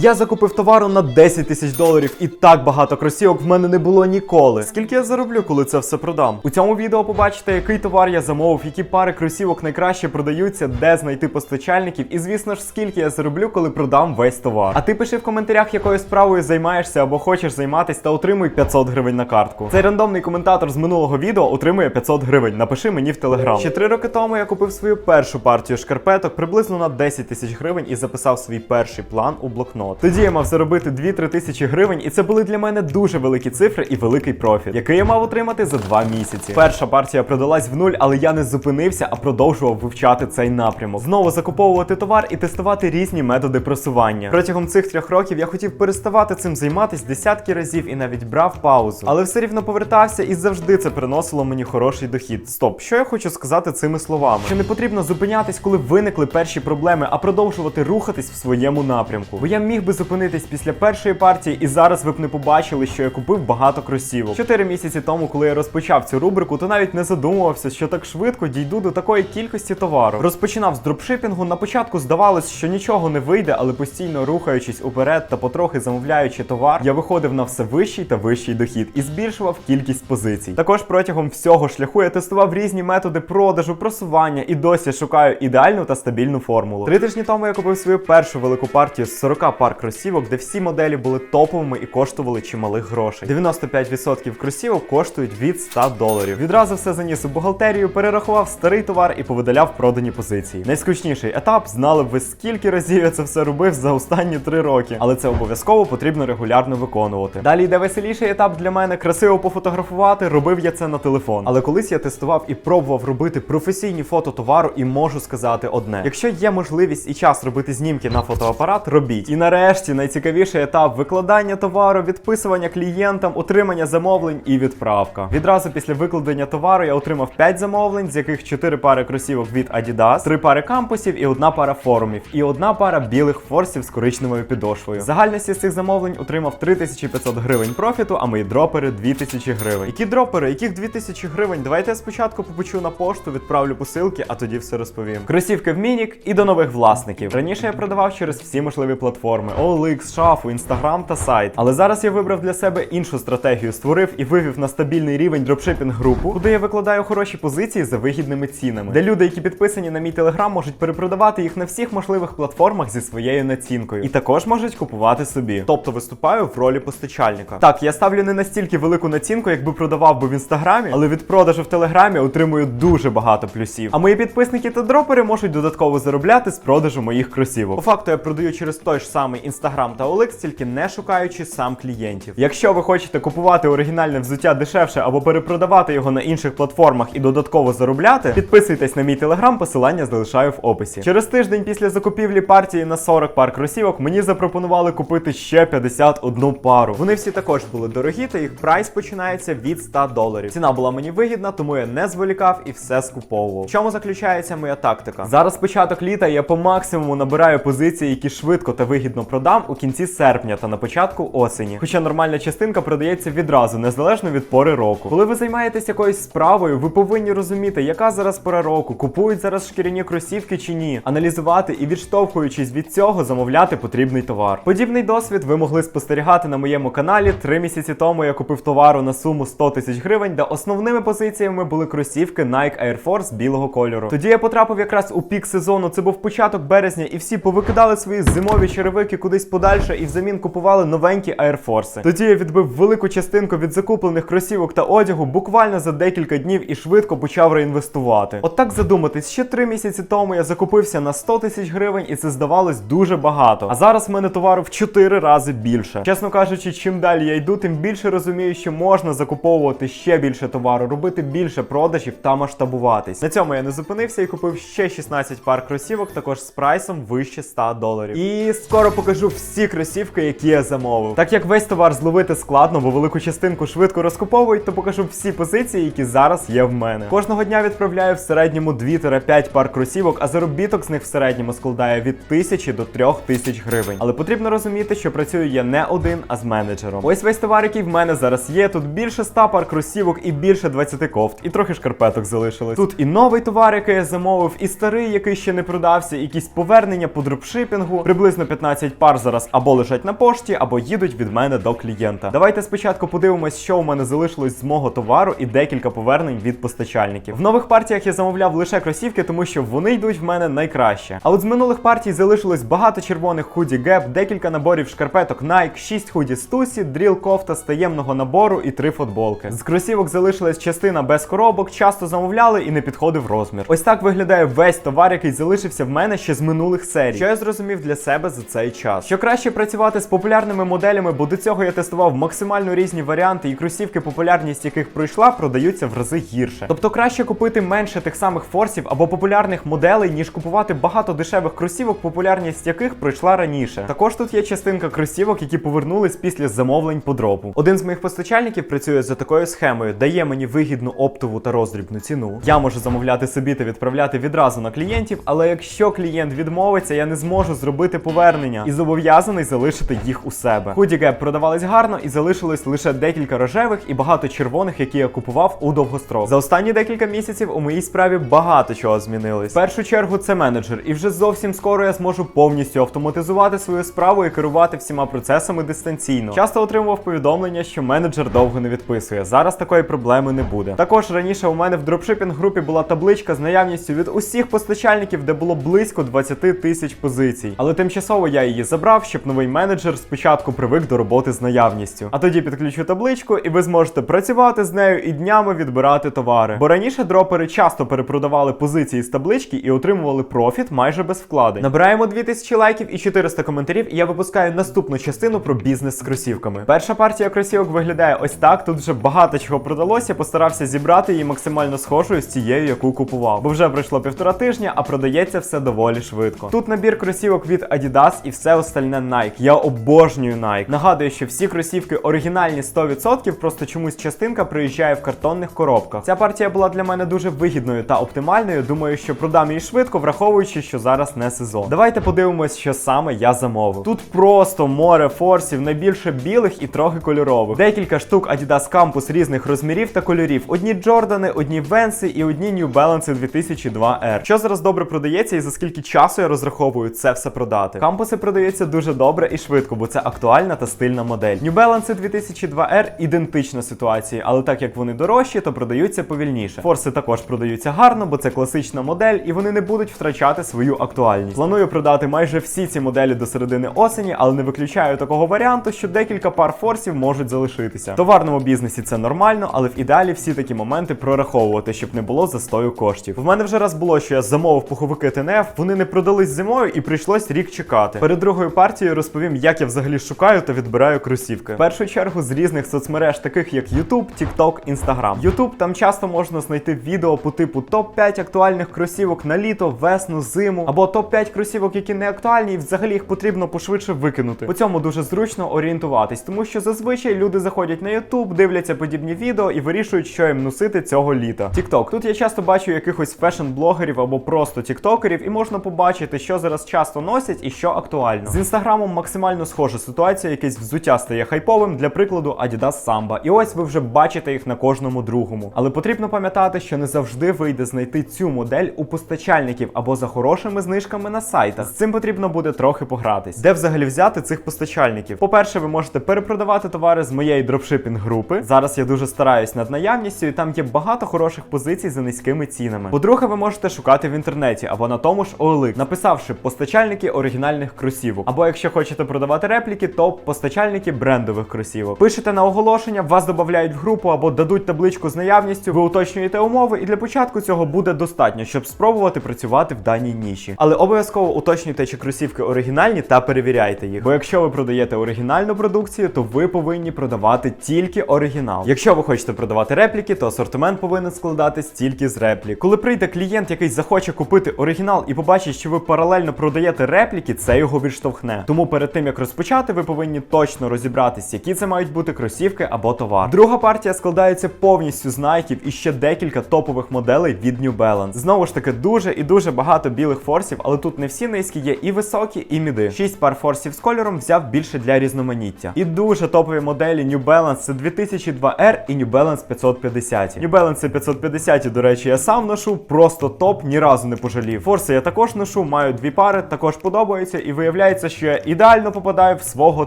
Я закупив товару на 10 тисяч доларів, і так багато кросівок в мене не було ніколи. Скільки я зароблю, коли це все продам? У цьому відео побачите, який товар я замовив, які пари кросівок найкраще продаються, де знайти постачальників, і звісно ж, скільки я зароблю, коли продам весь товар. А ти пиши в коментарях, якою справою займаєшся або хочеш займатися, та отримуй 500 гривень на картку. Цей рандомний коментатор з минулого відео отримує 500 гривень. Напиши мені в телеграм. Ще три роки тому я купив свою першу партію шкарпеток приблизно на 10 тисяч гривень і записав свій перший план у блокнот. Тоді я мав заробити 2-3 тисячі гривень, і це були для мене дуже великі цифри і великий профіт, який я мав отримати за 2 місяці. Перша партія продалась в нуль, але я не зупинився, а продовжував вивчати цей напрямок. Знову закуповувати товар і тестувати різні методи просування. Протягом цих трьох років я хотів переставати цим займатися десятки разів і навіть брав паузу. Але все рівно повертався і завжди це приносило мені хороший дохід. Стоп, що я хочу сказати цими словами? Що не потрібно зупинятись, коли виникли перші проблеми, а продовжувати рухатись в своєму напрямку. Бо я міг би зупинитись після першої партії, і зараз ви б не побачили, що я купив багато кросівок. Чотири місяці тому, коли я розпочав цю рубрику, то навіть не задумувався, що так швидко дійду до такої кількості товару. Розпочинав з дропшипінгу. На початку здавалось, що нічого не вийде, але постійно рухаючись уперед та потрохи замовляючи товар, я виходив на все вищий та вищий дохід і збільшував кількість позицій. Також протягом всього шляху я тестував різні методи продажу, просування і досі шукаю ідеальну та стабільну формулу. Три тижні тому я купив свою першу велику партію з 40 пар кросівок, де всі моделі були топовими і коштували чималих грошей. 95% кросівок коштують від 100 доларів. Відразу все заніс у бухгалтерію, перерахував старий товар і повидаляв продані позиції. Найскучніший етап знали б ви скільки разів я це все робив за останні 3 роки, але це обов'язково потрібно регулярно виконувати. Далі йде веселіший етап для мене красиво пофотографувати. Робив я це на телефон. Але колись я тестував і пробував робити професійні фото товару, і можу сказати одне: якщо є можливість і час робити знімки на фотоапарат, робіть. І нарешті найцікавіший етап викладання товару, відписування клієнтам, отримання замовлень і відправка. Відразу після викладення товару я отримав 5 замовлень, з яких 4 пари кросівок від Adidas, 3 пари кампусів і одна пара форумів, і одна пара білих форсів з коричневою підошвою. Загальності з цих замовлень отримав 3500 гривень профіту, а мої дропери 2000 гривень. Які дропери, яких 2000 гривень? Давайте я спочатку попечу на пошту, відправлю посилки, а тоді все розповім. Кросівки в Мінік і до нових власників. Раніше я продавав через всі можливі платформи: OLX, шафу, Instagram та сайт. Але зараз я вибрав для себе іншу стратегію, створив і вивів на стабільний рівень дропшипінг групу, куди я викладаю хороші позиції за вигідними цінами, де люди, які підписані на мій телеграм, можуть перепродавати їх на всіх можливих платформах зі своєю націнкою, і також можуть купувати собі. Тобто виступаю в ролі постачальника. Так, я ставлю не настільки велику націнку, якби продавав би в інстаграмі, але від продажу в телеграмі отримую дуже багато плюсів. А мої підписники та дропери можуть додатково заробляти з продажу моїх кросівок. По факту я продаю через той ж самий інстаграм та OLX, тільки не шукаючи сам клієнтів. Якщо ви хочете купувати оригінальне взуття дешевше або перепродавати його на інших платформах і додатково заробляти, підписуйтесь на мій телеграм, посилання залишаю в описі. Через тиждень після закупівлі партії на 40 пар кросівок мені запропонували купити ще 51 пару. Вони всі також були дорогі, та їх прайс починається від 100 доларів. Ціна була мені вигідна, тому я не зволікав і все скуповував. В чому заключається моя тактика? Зараз початок літа я по максимуму набираю позиції, які швидко та вигідно продам у кінці серпня та на початку осені. Хоча нормальна частинка продається відразу, незалежно від пори року. Коли ви займаєтесь якоюсь справою, ви повинні розуміти, яка зараз пора року, купують зараз шкіряні кросівки чи ні, аналізувати і відштовхуючись від цього, замовляти потрібний товар. Подібний досвід ви могли спостерігати на моєму каналі. Три місяці тому я купив товару на суму 100 тисяч гривень, де основними позиціями були кросівки Nike Air Force білого кольору. Тоді я потрапив якраз у пік сезону. Це був початок березня, і всі повикидали свої зимові черевики кудись подальше і взамін купували новенькі Air Force. Тоді я відбив велику частинку від закуплених кросівок та одягу буквально за декілька днів і швидко почав реінвестувати. От задуматись, ще три місяці тому я закупився на 100 тисяч гривень, і це здавалось дуже багато. А зараз в мене товару в 4 рази більше. Чесно кажучи, чим далі я йду, тим більше розумію, що можна закуповувати ще більше товару, робити більше продажів та масштабуватись. На цьому я не зупинився і купив ще 16 пар кросівок, також з прайсом вище 100 доларів. І скоро покажу всі кросівки, які я замовив. Так як весь товар зловити складно, бо велику частинку швидко розкуповують, то покажу всі позиції, які зараз є в мене. Кожного дня відправляю в середньому 2-5 пар кросівок, а заробіток з них в середньому складає від 1000 до 3000 гривень. Але потрібно розуміти, що працюю я не один, а з менеджером. Ось весь товар, який в мене зараз є. Тут більше 100 пар кросівок і більше 20 кофт, і трохи шкарпеток залишилось. Тут і новий товар, який я замовив, і старий, який ще не продався, якісь повернення по дропшипінгу, приблизно 15 15 пар зараз або лежать на пошті, або їдуть від мене до клієнта. Давайте спочатку подивимось, що у мене залишилось з мого товару і декілька повернень від постачальників. В нових партіях я замовляв лише кросівки, тому що вони йдуть в мене найкраще. А от з минулих партій залишилось багато червоних худі Gap, декілька наборів шкарпеток Nike, 6 худі Stussy, дріл кофта з таємного набору і 3 футболки. З кросівок залишилась частина без коробок, часто замовляли і не підходив розмір. Ось так виглядає весь товар, який залишився в мене ще з минулих серій. Що я зрозумів для себе за цей час? Що краще працювати з популярними моделями, бо до цього я тестував максимально різні варіанти, і кросівки, популярність яких пройшла, продаються в рази гірше. Тобто краще купити менше тих самих форсів або популярних моделей, ніж купувати багато дешевих кросівок, популярність яких пройшла раніше. Також тут є частинка кросівок, які повернулись після замовлень по дропу. Один з моїх постачальників працює за такою схемою, дає мені вигідну оптову та роздрібну ціну. Я можу замовляти собі та відправляти відразу на клієнтів, але якщо клієнт відмовиться, я не зможу зробити повернення і зобов'язаний залишити їх у себе. Худі Gap продавались гарно і залишилось лише декілька рожевих і багато червоних, які я купував у довгострок. За останні декілька місяців у моїй справі багато чого змінилось. В першу чергу це менеджер, і вже зовсім скоро я зможу повністю автоматизувати свою справу і керувати всіма процесами дистанційно. Часто отримував повідомлення, що менеджер довго не відписує. Зараз такої проблеми не буде. Також раніше у мене в дропшипінг групі була табличка з наявністю від усіх постачальників, де було близько 20 тисяч позицій. Але тимчасово я її забрав, щоб новий менеджер спочатку привик до роботи з наявністю. А тоді підключу табличку, і ви зможете працювати з нею і днями відбирати товари. Бо раніше дропери часто перепродавали позиції з таблички і отримували профіт майже без вкладень. Набираємо 2000 лайків і 400 коментарів, і я випускаю наступну частину про бізнес з кросівками. Перша партія кросівок виглядає ось так. Тут вже багато чого продалося. Постарався зібрати її максимально схожою з цією, яку купував. Бо вже пройшло півтора тижня, а продається все доволі швидко. Тут набір кросівок від Adidas і все остальне Nike. Я обожнюю Nike. Нагадую, що всі кросівки оригінальні 100%, просто чомусь частинка приїжджає в картонних коробках. Ця партія була для мене дуже вигідною та оптимальною. Думаю, що продам її швидко, враховуючи, що зараз не сезон. Давайте подивимось, що саме я замовив. Тут просто море форсів, найбільше білих і трохи кольорових. Декілька штук Adidas Campus різних розмірів та кольорів. Одні Джордани, одні Венси і одні New Balance 2002 R. Що зараз добре продається і за скільки часу я розраховую це все продати. Кампуси продаються дуже добре і швидко, бо це актуальна та стильна модель. New Balance 2002 R ідентична ситуація, але так як вони дорожчі, то продаються повільніше. Форси також продаються гарно, бо це класична модель, і вони не будуть втрачати свою актуальність. Планую продати майже всі ці моделі до середини осені, але не виключаю такого варіанту, що декілька пар форсів можуть залишитися. В товарному бізнесі це нормально, але в ідеалі всі такі моменти прораховувати, щоб не було застою коштів. В мене вже раз було, що я замовив пуховики ТНФ, вони не продались зимою і прийшлось рік чекати. Перед другою партією розповім, як я взагалі шукаю та відбираю кросівки. В першу чергу з різних соцмереж, таких як YouTube, TikTok, Instagram. YouTube там часто можна знайти відео по типу топ-5 актуальних кросівок на літо, весну, зиму, або топ-5 кросівок, які не актуальні, і взагалі їх потрібно пошвидше викинути. По цьому дуже зручно орієнтуватись, тому що зазвичай люди заходять на YouTube, дивляться подібні відео і вирішують, що їм носити цього літа. TikTok. Тут я часто бачу якихось фешн-блогерів або просто тіктокерів, і можна побачити, що зараз часто носять і що актуально. З інстаграмом максимально схожа ситуація, якесь взуття стає хайповим, для прикладу Adidas Samba. І ось ви вже бачите їх на кожному другому. Але потрібно пам'ятати, що не завжди вийде знайти цю модель у постачальників або за хорошими знижками на сайтах. З цим потрібно буде трохи погратись. Де взагалі взяти цих постачальників? По-перше, ви можете перепродавати товари з моєї дропшипінг групи. Зараз я дуже стараюсь над наявністю, і там є багато хороших позицій за низькими цінами. По-друге, ви можете шукати в інтернеті або на тому ж OLX, написавши постачальники оригінальних кросівок. Або якщо хочете продавати репліки, то постачальники брендових кросівок. Пишете на оголошення, вас додають в групу або дадуть табличку з наявністю, ви уточнюєте умови, і для початку цього буде достатньо, щоб спробувати працювати в даній ніші. Але обов'язково уточнюйте, чи кросівки оригінальні та перевіряйте їх. Бо якщо ви продаєте оригінальну продукцію, то ви повинні продавати тільки оригінал. Якщо ви хочете продавати репліки, то асортимент повинен складатись тільки з реплік. Коли прийде клієнт, який захоче купити оригінал і побачить, що ви паралельно продаєте репліки, це його відштовхне. Тому перед тим як розпочати, ви повинні точно розібратись, які це мають бути кросівки або товар. Друга партія складається повністю з Nike і ще декілька топових моделей від New Balance. Знову ж таки, дуже і дуже багато білих форсів, але тут не всі низькі є і високі, і міди. Шість пар форсів з кольором взяв більше для різноманіття. І дуже топові моделі New Balance це 2002 R і New Balance 550. New Balance 550, до речі, я сам ношу, просто топ, ні разу не пожалів. Форси я також ношу, маю дві пари, також подобаються, і виявляється. Виявляється, що я ідеально попадаю в свого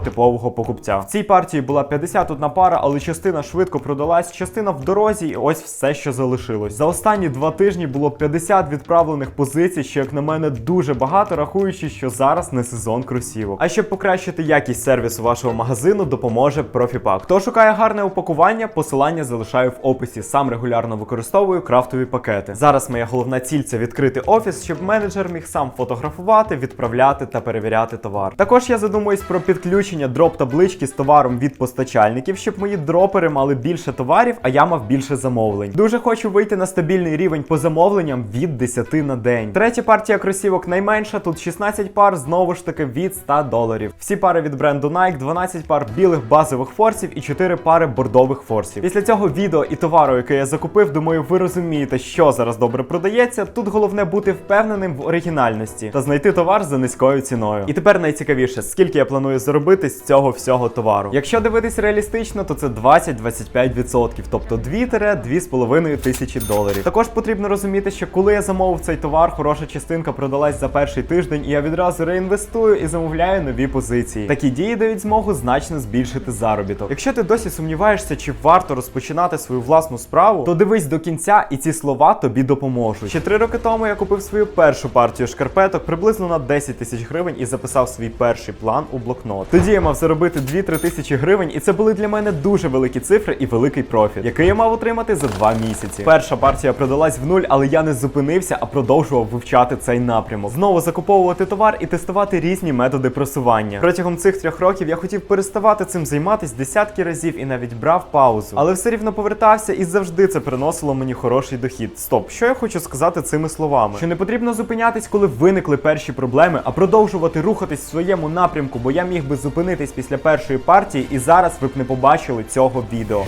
типового покупця. В цій партії була 51 пара, але частина швидко продалась, частина в дорозі, і ось все, що залишилось. За останні два тижні було 50 відправлених позицій, що як на мене дуже багато, рахуючи, що зараз не сезон кросівок. А щоб покращити якість сервісу вашого магазину, допоможе Профіпак. Хто шукає гарне упакування, посилання залишаю в описі. Сам регулярно використовую крафтові пакети. Зараз моя головна ціль це відкрити офіс, щоб менеджер міг сам фотографувати, відправляти та перевіряти товар. Також я задумуюсь про підключення дроп-таблички з товаром від постачальників, щоб мої дропери мали більше товарів, а я мав більше замовлень. Дуже хочу вийти на стабільний рівень по замовленням від 10 на день. Третя партія кросівок найменша, тут 16 пар, знову ж таки від 100 доларів. Всі пари від бренду Nike, 12 пар білих базових форсів і 4 пари бордових форсів. Після цього відео і товару, який я закупив, думаю, ви розумієте, що зараз добре продається. Тут головне бути впевненим в оригінальності та знайти товар за низькою ціною. І тепер найцікавіше, скільки я планую заробити з цього всього товару. Якщо дивитись реалістично, то це 20-25%, тобто 2-2,5 тисячі доларів. Також потрібно розуміти, що коли я замовив цей товар, хороша частинка продалась за перший тиждень, і я відразу реінвестую і замовляю нові позиції. Такі дії дають змогу значно збільшити заробіток. Якщо ти досі сумніваєшся, чи варто розпочинати свою власну справу, то дивись до кінця, і ці слова тобі допоможуть. Ще три роки тому я купив свою першу партію шкарпеток приблизно на 10 тисяч гривень і записав свій перший план у блокнот. Тоді я мав заробити 2-3 тисячі гривень, і це були для мене дуже великі цифри і великий профіт, який я мав отримати за два місяці. Перша партія продалась в нуль, але я не зупинився, а продовжував вивчати цей напрямок. Знову закуповувати товар і тестувати різні методи просування. Протягом цих трьох років я хотів переставати цим займатися десятки разів і навіть брав паузу, але все рівно повертався і завжди це приносило мені хороший дохід. Стоп, що я хочу сказати цими словами? Що не потрібно зупинятись, коли виникли перші проблеми, а продовжувати рухатись в своєму напрямку, бо я міг би зупинитись після першої партії, і зараз ви б не побачили цього відео.